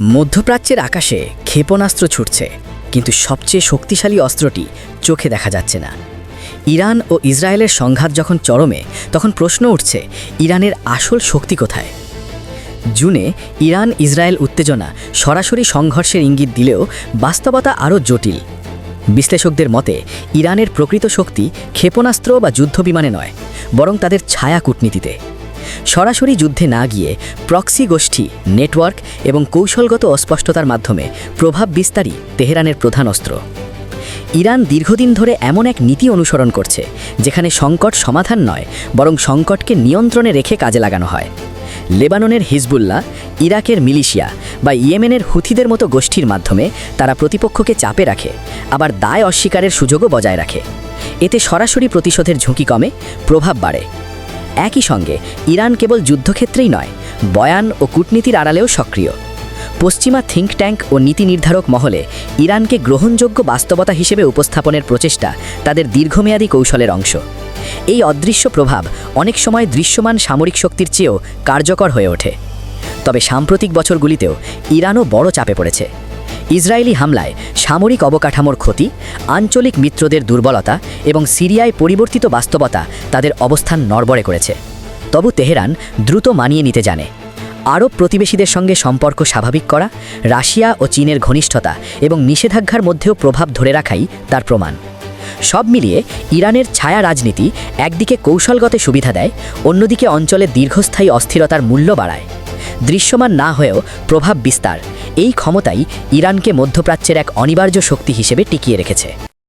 মধ্যপ্রাচ্যের আকাশে ক্ষেপণাস্ত্র ছুটছে, কিন্তু সবচেয়ে শক্তিশালী অস্ত্রটি চোখে দেখা যাচ্ছে না। ইরান ও ইসরায়েলের সংঘাত যখন চরমে, তখন প্রশ্ন উঠছে, ইরানের আসল শক্তি কোথায়? জুনে, ইরান ইসরায়েল উত্তেজনা সরাসরি সংঘর্ষের ইঙ্গিত দিলেও বাস্তবতা আরও জটিল। বিশ্লেষকদের মতে, ইরানের প্রকৃত শক্তি ক্ষেপণাস্ত্র বা যুদ্ধবিমানে নয়, বরং তাদের ছায়া কূটনীতিতে। সরাসরি যুদ্ধে না গিয়ে প্রক্সি গোষ্ঠী, নেটওয়ার্ক এবং কৌশলগত অস্পষ্টতার মাধ্যমে প্রভাব বিস্তারই তেহরানের প্রধান অস্ত্র। ইরান দীর্ঘদিন ধরে এমন এক নীতি অনুসরণ করছে, যেখানে সংকট সমাধান নয়, বরং সংকটকে নিয়ন্ত্রণে রেখে কাজে লাগানো হয়। লেবাননের হিজবুল্লাহ, ইরাকের মিলিশিয়া বা ইয়েমেনের হুথিদের মতো গোষ্ঠীর মাধ্যমে তারা প্রতিপক্ষকে চাপে রাখে, আবার দায় অস্বীকারের সুযোগও বজায় রাখে। এতে সরাসরি প্রতিশোধের ঝুঁকি কমে, প্রভাব বাড়ে। একই সঙ্গে ইরান কেবল যুদ্ধক্ষেত্রেই নয়, বয়ান ও কূটনীতির আড়ালেও সক্রিয়। পশ্চিমা থিঙ্ক ট্যাঙ্ক ও নীতি নির্ধারক মহলে ইরানকে গ্রহণযোগ্য বাস্তবতা হিসেবে উপস্থাপনের প্রচেষ্টা তাদের দীর্ঘমেয়াদী কৌশলের অংশ। এই অদৃশ্য প্রভাব অনেক সময় দৃশ্যমান সামরিক শক্তির চেয়েও কার্যকর হয়ে ওঠে। তবে সাম্প্রতিক বছরগুলিতেও ইরানও বড় চাপে পড়েছে। ইসরায়েলি হামলায় সামরিক অবকাঠামোর ক্ষতি, আঞ্চলিক মিত্রদের দুর্বলতা এবং সিরিয়ায় পরিবর্তিত বাস্তবতা তাদের অবস্থান নড়বড়ে করেছে। তবু তেহরান দ্রুত মানিয়ে নিতে জানে। আরব প্রতিবেশীদের সঙ্গে সম্পর্ক স্বাভাবিক করা, রাশিয়া ও চীনের ঘনিষ্ঠতা এবং নিষেধাজ্ঞার মধ্যেও প্রভাব ধরে রাখাই তার প্রমাণ। সব মিলিয়ে ইরানের ছায়া রাজনীতি একদিকে কৌশলগত সুবিধা দেয়, অন্যদিকে অঞ্চলে দীর্ঘস্থায়ী অস্থিরতার মূল্য বাড়ায়। দৃশ্যমান না হয়েও প্রভাব বিস্তার। এই ক্ষমতাই ইরানকে মধ্যপ্রাচ্যের এক অনিবার্য শক্তি হিসেবে টিকিয়ে রেখেছে।